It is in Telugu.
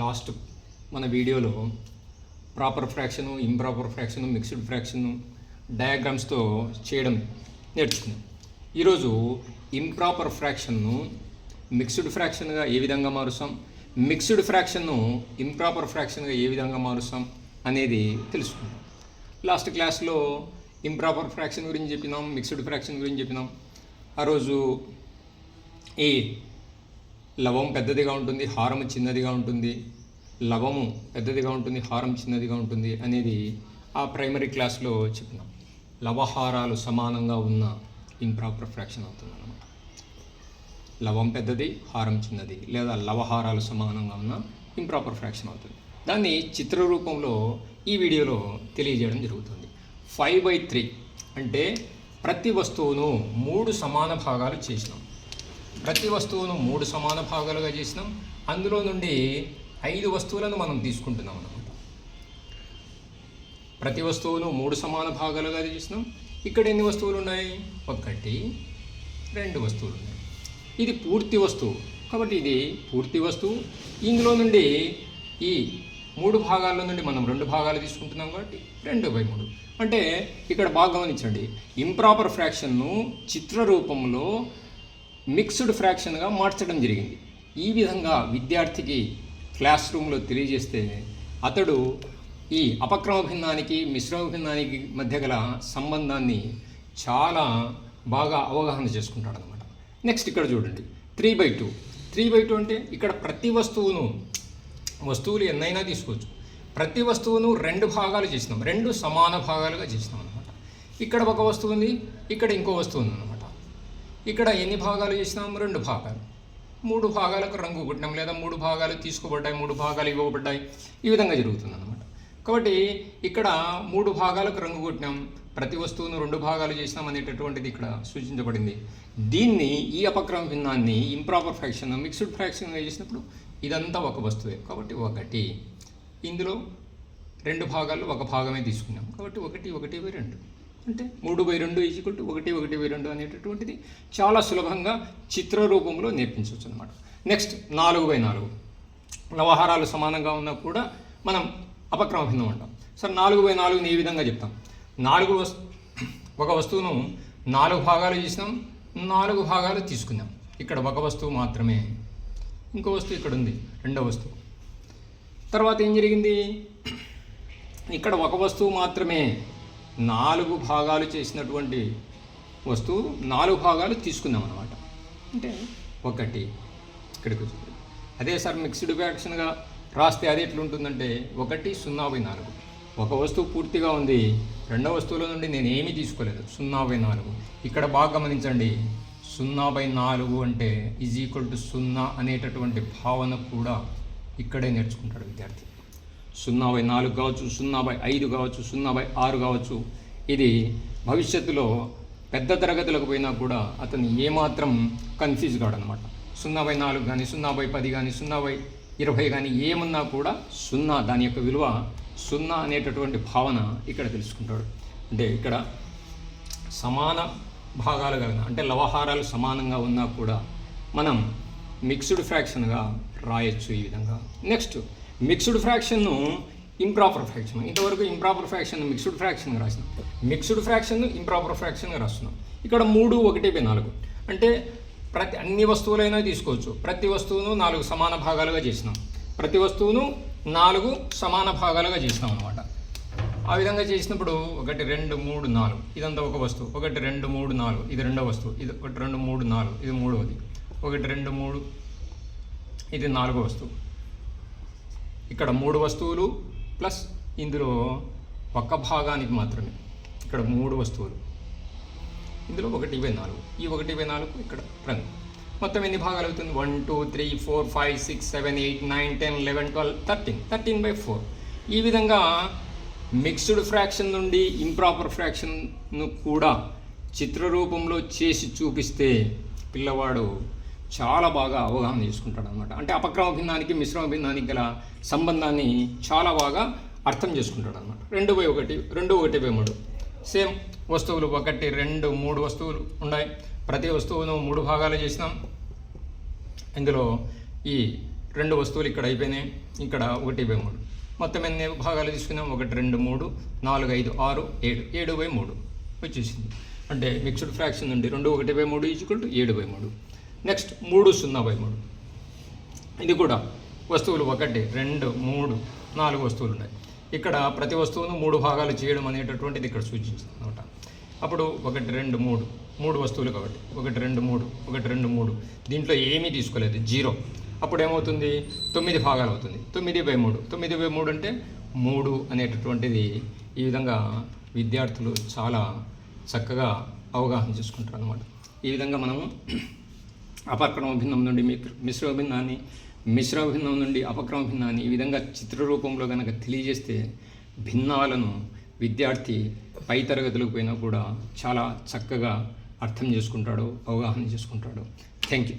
లాస్ట్ మన వీడియోలో proper fraction improper fraction mixed fraction డయాగ్రామ్స్తో చేయడం నేర్చుకున్నాం. ఈరోజు ఇంప్రాపర్ ఫ్రాక్షన్ను మిక్స్డ్ ఫ్రాక్షన్గా ఏ విధంగా మారుస్తాం మిక్స్డ్ ఫ్రాక్షన్ను ఇంప్రాపర్ ఫ్రాక్షన్గా ఏ విధంగా మారుస్తాం అనేది తెలుసుకుందాం. లాస్ట్ క్లాస్లో ఇంప్రాపర్ ఫ్రాక్షన్ గురించి చెప్పినాం మిక్స్డ్ ఫ్రాక్షన్ గురించి చెప్పినాం. ఆ రోజు ఈ లవం పెద్దదిగా ఉంటుంది హారం చిన్నదిగా ఉంటుంది లవము పెద్దదిగా ఉంటుంది హారం చిన్నదిగా ఉంటుంది అనేది ఆ ప్రైమరీ క్లాస్లో చెప్పినాం లవహారాలు సమానంగా ఉన్న ఇంప్రాపర్ ఫ్రాక్షన్ అవుతుంది అన్నమాట లవం పెద్దది హారం చిన్నది లేదా లవహారాలు సమానంగా ఉన్న ఇంప్రాపర్ ఫ్రాక్షన్ అవుతుంది. దాన్ని చిత్ర రూపంలో ఈ వీడియోలో తెలియజేయడం జరుగుతుంది. ఫైవ్ బై త్రీ అంటే ప్రతి వస్తువును మూడు సమాన భాగాలు చేసినాం. ప్రతి వస్తువును మూడు సమాన భాగాలుగా చేసినాం. అందులో నుండి ఐదు వస్తువులను మనం తీసుకుంటున్నాం అనమాట ప్రతి వస్తువును మూడు సమాన భాగాలుగా చేసినాం. ఇక్కడ ఎన్ని వస్తువులు ఉన్నాయి? ఒకటి రెండు వస్తువులు ఉన్నాయి. ఇది పూర్తి వస్తువు. కాబట్టి ఇది పూర్తి వస్తువు. ఇందులో నుండి ఈ మూడు భాగాల్లో నుండి మనం రెండు భాగాలు తీసుకుంటున్నాం కాబట్టి రెండు బై మూడు. అంటే ఇక్కడ బాగా గమనించండి ఇంప్రాపర్ ఫ్రాక్షన్ను చిత్ర రూపంలో మిక్స్డ్ ఫ్రాక్షన్గా మార్చడం జరిగింది. ఈ విధంగా విద్యార్థికి క్లాస్ రూమ్లో తెలియజేస్తే అతడు ఈ అపక్రమ భిన్నానికి మిశ్రమ భిన్నానికి మధ్య గల సంబంధాన్ని చాలా బాగా అవగాహన చేసుకుంటాడు అనమాట నెక్స్ట్ ఇక్కడ చూడండి. Three by two. Three by two అంటే ఇక్కడ ప్రతి వస్తువును వస్తువులు ఎన్నైనా తీసుకోవచ్చు. ప్రతి వస్తువును రెండు భాగాలు చేసినాం. రెండు సమాన భాగాలుగా చేసినాం అనమాట ఇక్కడ ఒక వస్తువు ఉంది ఇక్కడ ఇంకో వస్తువు ఉంది అనమాట ఇక్కడ ఎన్ని భాగాలు చేసినాం? రెండు భాగాలు. మూడు భాగాలకు రంగు కొట్టినాం లేదా మూడు భాగాలు తీసుకోబడ్డాయి మూడు భాగాలు ఇవ్వబడ్డాయి. ఈ విధంగా జరుగుతుంది అనమాట కాబట్టి ఇక్కడ మూడు భాగాలకు రంగు కొట్టినాం ప్రతి వస్తువును రెండు భాగాలు చేసినాం అనేటటువంటిది ఇక్కడ సూచించబడింది. దీన్ని ఈ అపక్రమ భిన్నాన్ని ఇంప్రాపర్ ఫ్రాక్షన్ మిక్స్డ్ ఫ్రాక్షన్గా చేసినప్పుడు ఇదంతా ఒక వస్తువే. కాబట్టి ఒకటి. ఇందులో రెండు భాగాలు ఒక భాగమే తీసుకున్నాం. కాబట్టి ఒకటి ఒకటి రెండు. అంటే మూడు బై రెండు ఈజ్వల్ టు ఒకటి ఒకటి బై రెండు అనేటటువంటిది చాలా సులభంగా చిత్ర రూపంలో నేర్పించవచ్చు అనమాట నెక్స్ట్ నాలుగు బై నాలుగు. వ్యవహారాలు సమానంగా ఉన్నా కూడా మనం అపక్రమ భిన్నం అంటాం. సరే నాలుగు బై నాలుగుని ఈ విధంగా చెప్తాం. నాలుగు వస్తు ఒక వస్తువును నాలుగు భాగాలు చేసినాం నాలుగు భాగాలు తీసుకున్నాం. ఇక్కడ ఒక వస్తువు మాత్రమే. ఇంకో వస్తువు ఇక్కడ ఉంది రెండో వస్తువు. తర్వాత ఏం జరిగింది? ఇక్కడ ఒక వస్తువు మాత్రమే. నాలుగు భాగాలు చేసినటువంటి వస్తువు నాలుగు భాగాలు తీసుకుందాం అనమాట అంటే? ఒకటి ఇక్కడికి అదే సార్ మిక్స్డ్ ఫ్యాక్షన్గా రాస్తే అది ఎట్లుంటుందంటే ఒకటి సున్నా బై నాలుగు. ఒక వస్తువు పూర్తిగా ఉంది రెండో వస్తువుల నుండి నేను ఏమీ తీసుకోలేదు సున్నా బై నాలుగు. ఇక్కడ బాగా గమనించండి సున్నా బై నాలుగు అంటే ఈజ్ ఈక్వల్ టు సున్నా అనేటటువంటి భావన కూడా ఇక్కడే నేర్చుకుంటాడు విద్యార్థి. సున్నా బై నాలుగు కావచ్చు సున్నా బై ఐదు కావచ్చు సున్నా బై ఆరు కావచ్చు. ఇది భవిష్యత్తులో పెద్ద తరగతులకు పోయినా కూడా అతను ఏమాత్రం కన్ఫ్యూజ్ కాడనమాట. సున్నా బై నాలుగు కానీ సున్నా బై పది కానీ సున్నా బై ఇరవై కానీ ఏమున్నా కూడా సున్నా దాని యొక్క విలువ సున్నా అనేటటువంటి భావన ఇక్కడ తెలుసుకుంటాడు. అంటే ఇక్కడ సమాన భాగాలు కలిగిన అంటే లవహారాలు సమానంగా ఉన్నా కూడా మనం మిక్స్డ్ ఫ్రాక్షన్గా రాయొచ్చు ఈ విధంగా. నెక్స్ట్ మిక్స్డ్ ఫ్రాక్షన్ను ఇంప్రాపర్ ఫ్రాక్షన్. ఇంతవరకు ఇంప్రాపర్ ఫ్రాక్షన్ మిక్స్డ్ ఫ్రాక్షన్గా రాసినాం. మిక్స్డ్ ఫ్రాక్షన్ ఇంప్రాపర్ ఫ్రాక్షన్గా రాస్తున్నాం. ఇక్కడ మూడు ఒకటి బై నాలుగు. అంటే ప్రతి అన్ని వస్తువులైనా తీసుకోవచ్చు. ప్రతి వస్తువును నాలుగు సమాన భాగాలుగా చేసినాం. ప్రతి వస్తువును నాలుగు సమాన భాగాలుగా చేసినాం అనమాట ఆ విధంగా చేసినప్పుడు ఒకటి రెండు మూడు నాలుగు. ఇదంతా ఒక వస్తువు. ఒకటి రెండు మూడు నాలుగు. ఇది రెండో వస్తువు. ఇది ఒకటి రెండు మూడు నాలుగు. ఇది మూడవది. ఒకటి రెండు మూడు. ఇది నాలుగో వస్తువు. ఇక్కడ మూడు వస్తువులు ప్లస్ ఇందులో ఒక్క భాగానికి మాత్రమే. ఇక్కడ మూడు వస్తువులు. ఇందులో ఒకటి బై నాలుగు. ఈ ఒకటి బై నాలుగు ఇక్కడ రంగు. మొత్తం ఎన్ని భాగాలు అవుతుంది? One two three four five six seven eight nine ten eleven twelve thirteen. Thirteen by four. ఈ విధంగా మిక్స్డ్ ఫ్రాక్షన్ నుండి ఇంప్రాపర్ ఫ్రాక్షన్ను కూడా చిత్రరూపంలో చేసి చూపిస్తే పిల్లవాడు చాలా బాగా అవగాహన చేసుకుంటాడు అనమాట అంటే అపక్రమ భిన్నానికి మిశ్రమ భిన్నానికి గల సంబంధాన్ని చాలా బాగా అర్థం చేసుకుంటాడు అనమాట రెండు బై ఒకటి రెండు ఒకటి బై మూడు. సేమ్ వస్తువులు ఒకటి రెండు మూడు వస్తువులు ఉన్నాయి. ప్రతి వస్తువును మూడు భాగాలు చేసినాం. ఇందులో ఈ రెండు వస్తువులు ఇక్కడ అయిపోయినాయి. ఇక్కడ ఒకటి బై మూడు. మొత్తం ఎన్ని భాగాలు తీసుకున్నాం? ఒకటి రెండు మూడు నాలుగు ఐదు ఆరు ఏడు. ఏడు బై మూడు వచ్చేసింది. అంటే మిక్స్డ్ ఫ్రాక్షన్ నుండి రెండు ఒకటి బై మూడు ఈజ్వల్ టు ఏడు బై మూడు. నెక్స్ట్ మూడు సున్నా బై మూడు. ఇది కూడా వస్తువులు ఒకటి రెండు మూడు నాలుగు వస్తువులు ఉన్నాయి. ఇక్కడ ప్రతి వస్తువును మూడు భాగాలు చేయడం అనేటటువంటిది ఇక్కడ సూచించింది అనమాట అప్పుడు ఒకటి రెండు మూడు మూడు వస్తువులు కాబట్టి. ఒకటి రెండు మూడు ఒకటి రెండు మూడు. దీంట్లో ఏమీ తీసుకోలేదు జీరో. అప్పుడు ఏమవుతుంది? తొమ్మిది భాగాలు అవుతుంది. తొమ్మిది బై మూడు. తొమ్మిది బై మూడు అంటే మూడు అనేటటువంటిది ఈ విధంగా విద్యార్థులు చాలా చక్కగా అవగాహన చేసుకుంటారు అనమాట ఈ విధంగా మనము అపక్రమ భిన్నం నుండి మిశ్ర భిన్నాన్ని మిశ్ర భిన్నం నుండి అపక్రమ భిన్నాన్ని ఈ విధంగా చిత్రరూపంలో కనుక తెలియజేస్తే భిన్నాలను విద్యార్థి పై తరగతులకు పోయినా కూడా చాలా చక్కగా అర్థం చేసుకుంటాడు అవగాహన చేసుకుంటాడు. Thank you